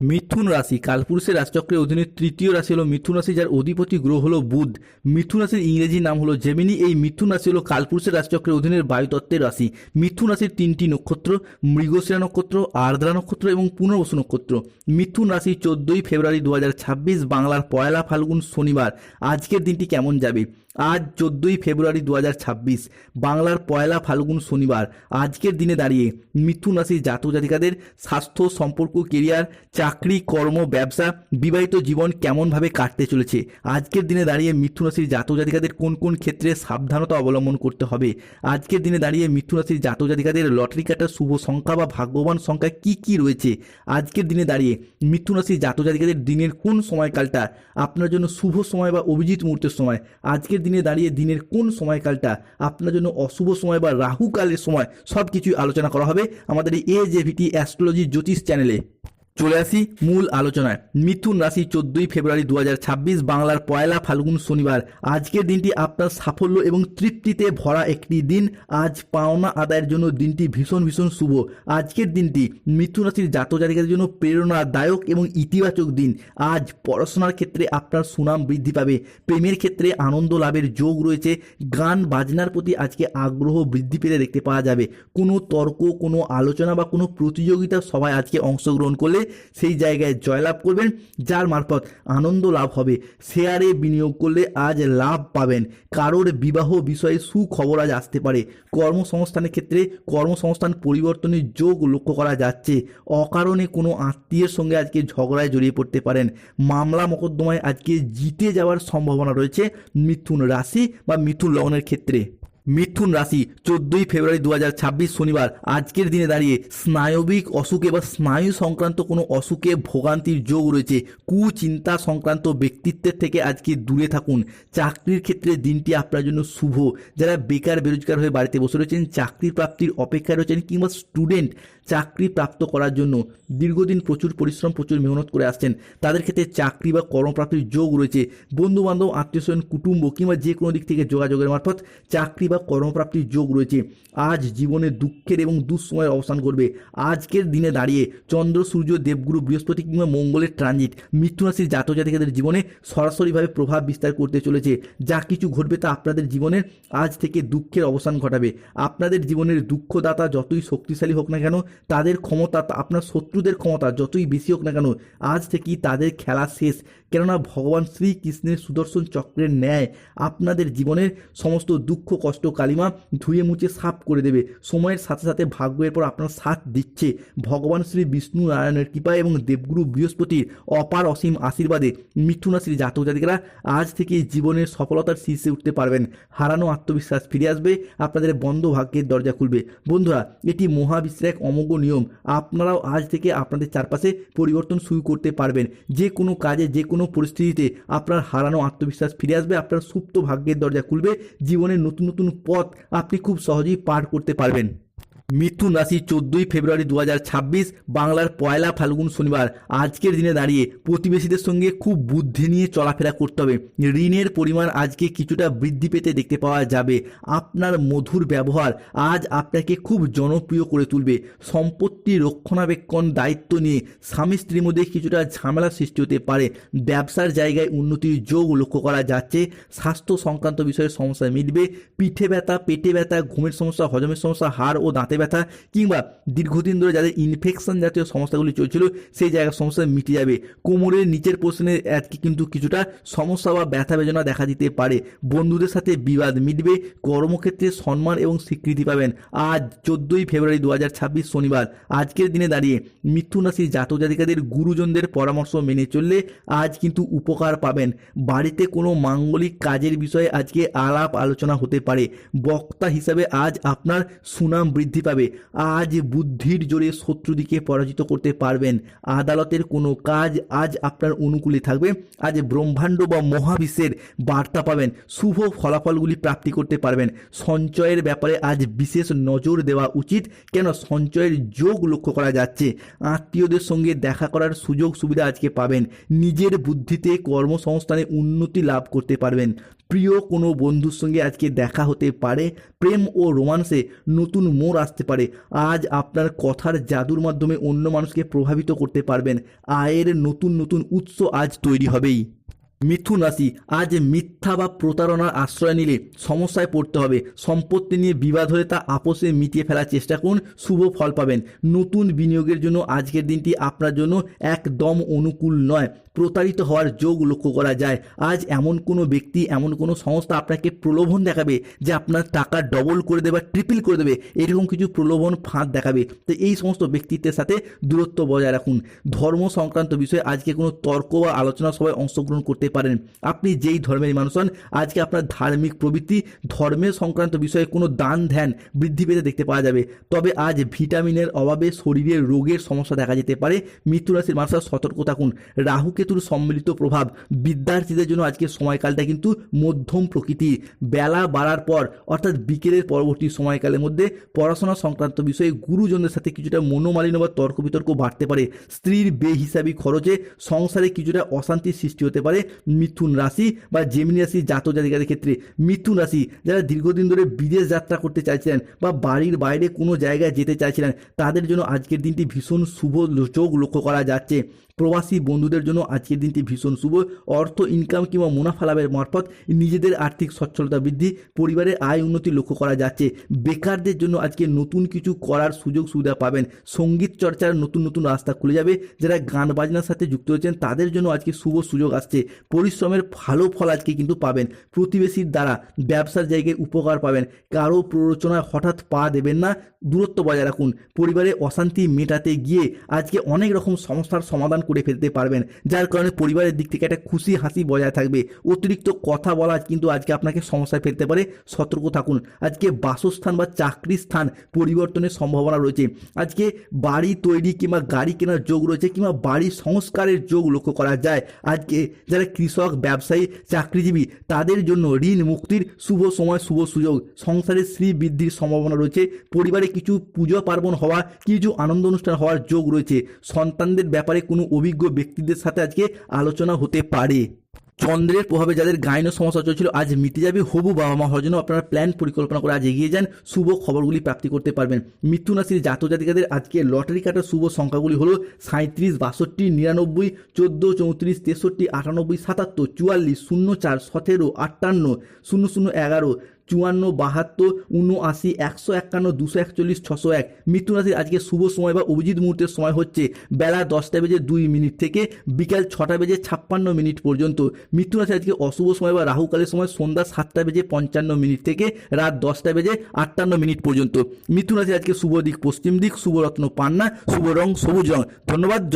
মিথুন রাশি, কালপুরুষের রাশিচক্রের অধীনে তৃতীয় রাশি হলো মিথুন রাশি, যার অধিপতি গ্রহ হলো বুধ। মিথুন রাশির ইংরেজি নাম হলো জেমিনি এই মিথুন রাশি হলো কালপুরুষের রাশিচক্রের অধীনের বায়ুতত্ত্বের রাশি। মিথুন রাশির তিনটি নক্ষত্র, মৃগশিরা নক্ষত্র, আর্দ্রা নক্ষত্র এবং পুনর্বসু নক্ষত্র। মিথুন রাশি চোদ্দই ফেব্রুয়ারি দু হাজার ছাব্বিশ, বাংলার পয়লা ফাল্গুন শনিবার। আজকের দিনটি কেমন যাবে? আজ চোদ্দোই ফেব্রুয়ারি দু হাজার ছাব্বিশ, বাংলার পয়লা ফাল্গুন শনিবার। আজকের দিনে দাঁড়িয়ে মিথুন রাশির জাতক জাতিকাদের স্বাস্থ্য, সম্পর্ক, কেরিয়ার, চাকরি, কর্ম, ব্যবসা, বিবাহিত জীবন কেমনভাবে কাটতে চলেছে? আজকের দিনে দাঁড়িয়ে মিথুন রাশির জাতক জাতিকাদের কোন কোন ক্ষেত্রে সাবধানতা অবলম্বন করতে হবে? আজকের দিনে দাঁড়িয়ে মিথুন রাশির জাতক জাতিকাদের লটারি কাটার শুভ সংখ্যা বা ভাগ্যবান সংখ্যা কি কি রয়েছে? আজকের দিনে দাঁড়িয়ে মিথুন রাশির জাতক জাতিকাদের দিনের কোন সময়কালটা আপনার জন্য শুভ সময় বা অভিজিৎ মুহূর্তের সময়? আজকের দিনে দাঁড়িয়ে দিনের কোন সময়কালটা আপনার জন্য অশুভ সময় বা রাহুকালের সময় সব কিছুই আলোচনা করা হবে আমাদের এই এ অ্যাস্ট্রোলজি জ্যোতিষ চ্যানেলে। চলে আসি মূল আলোচনায়। মিথুন রাশি চোদ্দই ফেব্রুয়ারি দু হাজার ছাব্বিশ বাংলার পয়লা ফাল্গুন শনিবার। আজকের দিনটি আপনার সাফল্য এবং তৃপ্তিতে ভরা একটি দিন। আজ পাওনা আদায়ের জন্য দিনটি ভীষণ ভীষণ শুভ। আজকের দিনটি মিথুন রাশির জাতক জাতিকাদের জন্য প্রেরণাদায়ক এবং ইতিবাচক দিন। আজ পড়াশোনার ক্ষেত্রে আপনার সুনাম বৃদ্ধি পাবে। প্রেমের ক্ষেত্রে আনন্দ লাভের যোগ রয়েছে। গান বাজনার প্রতি আজকে আগ্রহ বৃদ্ধি পেতে দেখতে পাওয়া যাবে। কোনো তর্ক, কোনো আলোচনা বা কোনো প্রতিযোগিতা সবাই আজকে অংশগ্রহণ করলে সেই জায়গায় জয়লাভ করবেন, যার মারফত আনন্দ লাভ হবে। শেয়ারে বিনিয়োগ করলে আজ লাভ পাবেন। কারোর বিবাহ বিষয়ে সুখবর আজ আসতে পারে। কর্মসংস্থানের ক্ষেত্রে কর্মসংস্থান পরিবর্তনের যোগ লক্ষ্য করা যাচ্ছে। অকারণে কোনো আত্মীয়ের সঙ্গে আজকে ঝগড়ায় জড়িয়ে পড়তে পারেন। মামলা মোকদ্দমায় আজকে জিতে যাওয়ার সম্ভাবনা রয়েছে মিথুন রাশি বা মিথুন লগ্নের ক্ষেত্রে। মিথুন রাশি, চোদ্দই ফেব্রুয়ারি দু হাজার ছাব্বিশ শনিবার। আজকের দিনে দাঁড়িয়ে স্নায়বিক অসুখে বা স্নায়ু সংক্রান্ত কোনো অসুখে ভোগান্তির যোগ রয়েছে। কুচিন্তা সংক্রান্ত ব্যক্তিত্বের থেকে আজকে দূরে থাকুন। চাকরির ক্ষেত্রে দিনটি আপনার জন্য শুভ। যারা বেকার, বেরোজগার হয়ে বাড়িতে বসে রয়েছেন চাকরি প্রাপ্তির অপেক্ষায় রয়েছেন কিংবা স্টুডেন্ট চাকরি প্রাপ্ত করার জন্য দীর্ঘদিন প্রচুর পরিশ্রম, প্রচুর মেহনত করে আসছেন। তাদের ক্ষেত্রে চাকরি বা কর্মপ্রাপ্তির যোগ রয়েছে। বন্ধু বান্ধব আত্মীয় স্বজন, কুটুম্ব কিংবা যে কোনো দিক থেকে যোগাযোগের মারফত চাকরি বা কর্মপ্রাপ্তির যোগ রয়েছে। আজ জীবনে দুঃখের এবং দুঃসময়ের অবসান করবে আজকের দিনে দাঁড়িয়ে চন্দ্র, সূর্য, দেবগুরু, বৃহস্পতি কিংবা মঙ্গলের ট্রানজিট মৃত্যু রাশির জাতক জাতিকাদের জীবনে সরাসরিভাবে প্রভাব বিস্তার করতে চলেছে। যা কিছু ঘটবে তা আপনাদের জীবনের আজ থেকে দুঃখের অবসান ঘটাবে। আপনাদের জীবনের দুঃখদাতা যতই শক্তিশালী হোক না কেন তাদের ক্ষমতা আপনার শত্রুদের ক্ষমতা, যতই বেশি হোক না কেন, আজ থেকেই তাদের খেলা শেষ। কেননা ভগবান শ্রীকৃষ্ণের সুদর্শন চক্রের ন্যায় আপনাদের জীবনের সমস্ত দুঃখ, কষ্ট, কালিমা ধুয়ে মুছে সাফ করে দেবে। সময়ের সাথে সাথে ভাগ্য এরপর আপনার সাথ দিচ্ছে। ভগবান শ্রী বিষ্ণু নারায়ণের কৃপায় এবং দেবগুরু বৃহস্পতির অপার অসীম আশীর্বাদে মিথুন রাশির জাতক জাতিকারা আজ থেকে জীবনের সফলতার শীর্ষে উঠতে পারবেন। হারানো আত্মবিশ্বাস ফিরে আসবে, আপনাদের বন্ধ ভাগ্যের দরজা খুলবে। বন্ধুরা, এটি মহাবিশ্বের এক অমোঘ নিয়ম। আপনারাও আজ থেকে আপনাদের চারপাশে পরিবর্তন শুরু করতে পারবেন। যে কোনো কাজে, যে কোনো পরিস্থিতিতে আপনার হারানো আত্মবিশ্বাস ফিরে আসবে, আপনার সুপ্ত ভাগ্যের দরজা খুলবে, জীবনের নতুন নতুন পথ আপনি খুব সহজেই পার করতে পারবেন। মিথুন রাশি চোদ্দই ফেব্রুয়ারি দু হাজার ছাব্বিশ, বাংলার পয়লা ফাল্গুন শনিবার। আজকের দিনে দাঁড়িয়ে প্রতিবেশীদের সঙ্গে খুব বুদ্ধি নিয়ে চলাফেরা করতে হবে। ঋণের পরিমাণ আজকে কিছুটা বৃদ্ধি পেতে দেখতে পাওয়া যাবে। আপনার মধুর ব্যবহার আজ আপনাকে খুব জনপ্রিয় করে তুলবে। সম্পত্তি রক্ষণাবেক্ষণ দায়িত্ব নিয়ে স্বামী স্ত্রীর মধ্যে কিছুটা ঝামেলা সৃষ্টি হতে পারে। ব্যবসার জায়গায় উন্নতির যোগ লক্ষ্য করা যাচ্ছে। স্বাস্থ্য সংক্রান্ত বিষয়ে সমস্যা মিটবে। পিঠে ব্যথা, পেটে ব্যথা, ঘুমের সমস্যা, হজমের সমস্যা, হাড় ও দাঁতে ব্যথা কিংবা দীর্ঘদিন ধরে যাদের ইনফেকশন জাতীয় সমস্যাগুলি চলছিল, সেই জায়গার সমস্যা মিটে যাবে। কোমরের নিচের পোর্শনে আজকে কিন্তু কিছুটা সমস্যা বা ব্যথা বেদনা দেখা দিতে পারে। বন্ধুদের সাথে বিবাদ মিটবে, কর্মক্ষেত্রে সম্মান এবং স্বীকৃতি পাবেন। আজ চোদ্দোই ফেব্রুয়ারি দু হাজার ছাব্বিশ শনিবার। আজকের দিনে দাঁড়িয়ে মিথুন রাশির জাতক জাতিকাদের গুরুজনদের পরামর্শ মেনে চললে আজ কিন্তু উপকার পাবেন। বাড়িতে কোনো মাঙ্গলিক কাজের বিষয়ে আজকে আলাপ আলোচনা হতে পারে। বক্তা হিসাবে আজ আপনার সুনাম বৃদ্ধি পাবে। আজ বুদ্ধির জোরে শত্রুদিকে পরাজিত করতে পারবেন। আদালতের কোনো কাজ আজ আপনার অনুকূলে থাকবে। আজ ব্রহ্মাণ্ড বা মহাবিশ্বের বার্তা পাবেন। শুভ ফলাফলগুলি প্রাপ্তি করতে পারবেন। সঞ্চয়ের ব্যাপারে আজ বিশেষ নজর দেওয়া উচিত। কেন? সঞ্চয়ের যোগ লক্ষ্য করা যাচ্ছে। আত্মীয়দের সঙ্গে দেখা করার সুযোগ সুবিধা আজকে পাবেন। নিজের বুদ্ধিতে কর্মসংস্থানে উন্নতি লাভ করতে পারবেন। প্রিয় কোনো বন্ধুর সঙ্গে আজকে দেখা হতে পারে, প্রেম ও রোমান্সে নতুন মোড় আসতে পারে। আজ আপনার কথার জাদুর মাধ্যমে অন্য মানুষকে প্রভাবিত করতে পারবেন। আয়ের নতুন নতুন উৎস আজ তৈরি হবেই। মিথুন রাশি, আজ মিথ্যা বা প্রতারণার আশ্রয় নিলে সমস্যায় পড়তে হবে। সম্পত্তি নিয়ে বিবাদ হলে তা আপোষে মিটিয়ে ফেলার চেষ্টা করুন, শুভ ফল পাবেন। নতুন বিনিয়োগের জন্য আজকের দিনটি আপনার জন্য একদম অনুকূল নয়। প্রতারিত হওয়ার যোগ লক্ষ্য করা যায়। আজ এমন কোনো ব্যক্তি, এমন কোনো সংস্থা আপনাকে প্রলোভন দেখাবে যে আপনার টাকা ডবল করে দেবে বা ট্রিপল করে দেবে। এরকম কিছু প্রলোভন ফাঁদ দেখাবে। তো এই সমস্ত ব্যক্তিত্বের সাথে দূরত্ব বজায় রাখুন। ধর্ম সংক্রান্ত বিষয়ে আজকে কোনো তর্ক বা আলোচনা সবাই অংশগ্রহণ করতে পারেন। আপনি যেই ধর্মের মানুষ হন, আজকে আপনার ধার্মিক প্রবৃত্তি, ধর্মের সংক্রান্ত বিষয়ে কোনো দান ধ্যান বৃদ্ধি পেতে দেখতে পাওয়া যাবে। তবে আজ ভিটামিনের অভাবে শরীরের রোগের সমস্যা দেখা যেতে পারে। মৃত্যু রাশির মানুষরা সতর্ক থাকুন। রাহু কেতুর সম্মিলিত প্রভাব বিদ্যার্থীদের জন্য আজকে সময়কালটা কিন্তু মধ্যম প্রকৃতির বেলা বাড়ার পর, অর্থাৎ বিকেলের পরবর্তী সময়কালের মধ্যে পড়াশোনা সংক্রান্ত বিষয়ে গুরুজনদের সাথে কিছুটা মনোমালিন্য বা তর্ক বিতর্ক বাড়তে পারে। স্ত্রীর বেহিসাবি খরচে সংসারে কিছুটা অশান্তির সৃষ্টি হতে পারে। মিথুন রাশি বা জেমিনি রাশি জাতক জাতিকাদের ক্ষেত্রে মিথুন রাশি যারা দীর্ঘদিন ধরে বিদেশ যাত্রা করতে চাইছিলেন বা বাড়ির বাইরে কোনো জায়গায় যেতে চাইছিলেন, তাদের জন্য আজকের দিনটি ভীষণ শুভ যোগ লক্ষ্য করা যাচ্ছে। প্রবাসী বন্ধুদের জন্য আজকের দিনটি ভীষণ শুভ। অর্থ ইনকাম কিংবা মুনাফা লাভের মারফত নিজেদের আর্থিক সচ্ছলতা বৃদ্ধি, পরিবারের আয় উন্নতি লক্ষ্য করা যাচ্ছে। বেকারদের জন্য আজকে নতুন কিছু করার সুযোগ সুবিধা পাবেন। সংগীত চর্চার নতুন নতুন রাস্তা খুলে যাবে। যারা গান বাজনার সাথে যুক্ত হয়েছেন তাদের জন্য আজকে শুভ সুযোগ আসছে। পরিশ্রমের ভালো ফল আজকে কিন্তু পাবেন। প্রতিবেশীর দ্বারা ব্যবসার জায়গায় উপকার পাবেন। কারও প্ররোচনায় হঠাৎ পা দেবেন না। দূরত্ব বজায় রাখুন। পরিবারে অশান্তি মেটাতে গিয়ে আজকে অনেক রকম সমস্যার সমাধান করে ফেলতে পারবেন। যার কারণে পরিবারের দিক থেকে একটা খুশি হাসি বজায় থাকবে। অতিরিক্ত কথা বলা কিন্তু আজকে আপনাকে সমস্যায় ফেলতে পারে। সতর্ক থাকুন। আজকে বাসস্থান বা চাকরির স্থান পরিবর্তনের সম্ভাবনা রয়েছে। আজকে বাড়ি তৈরি কিংবা গাড়ি কেনার যোগ রয়েছে কিংবা বাড়ি সংস্কারের যোগ লক্ষ্য করা যায়। আজকে যারা কৃষক, ব্যবসায়ী, চাকরিজীবী, তাদের জন্য ঋণ মুক্তির শুভ সময়, শুভ সুযোগ। সংসারে শ্রী বৃদ্ধির সম্ভাবনা রয়েছে। পরিবারে কিছু পুজো পার্বণ হওয়া, কিছু আনন্দ অনুষ্ঠান হওয়ার যোগ রয়েছে। সন্তানদের ব্যাপারে কোনো অভিজ্ঞ ব্যক্তিদের সাথে আজকে আলোচনা হতে পারে। চন্দ্রের প্রভাবে যাদের গাইনো সমস্যা চলছিল, আজ মিটে যাবে হবু বাবা মা হওয়ার জন্য আপনারা প্ল্যান পরিকল্পনা করে আজ এগিয়ে যান। শুভ খবরগুলি প্রাপ্তি করতে পারবেন। মিথুন রাশির জাতক জাতিকাদের আজকে লটারি কাটার শুভ সংখ্যাগুলি হলো সাঁত্রিশ বাষট্টি, নিরানব্বই, চোদ্দ, চৌত্রিশ, তেষট্টি, আটানব্বই, সাতাত্তর, চুয়াল্লিশ, শূন্য চার, সতেরো, আটান্ন, শূন্য শূন্য এগারো চুয়ান্ন, বাহাত্তর উনআশি একশো একান্ন, দুশো একচল্লিশ, ছশো এক। মৃত্যু রাশির আজকে শুভ সময় বা অভিজিৎ মুহূর্তের সময় হচ্ছে বেলা দশটা বেজে দুই মিনিট থেকে বিকাল ছটা বেজে ছাপ্পান্ন মিনিট পর্যন্ত। মৃত্যু রাশি আজকে অশুভ সময় বা রাহুকালের সময় সন্ধ্যা সাতটা বেজে পঞ্চান্ন মিনিট থেকে রাত দশটা বেজে আটান্ন মিনিট পর্যন্ত। মৃত্যু রাশি আজকে শুভ দিক, পশ্চিম দিক, শুভ রত্ন, পান্না, শুভ রং, সবুজ রং। ধন্যবাদ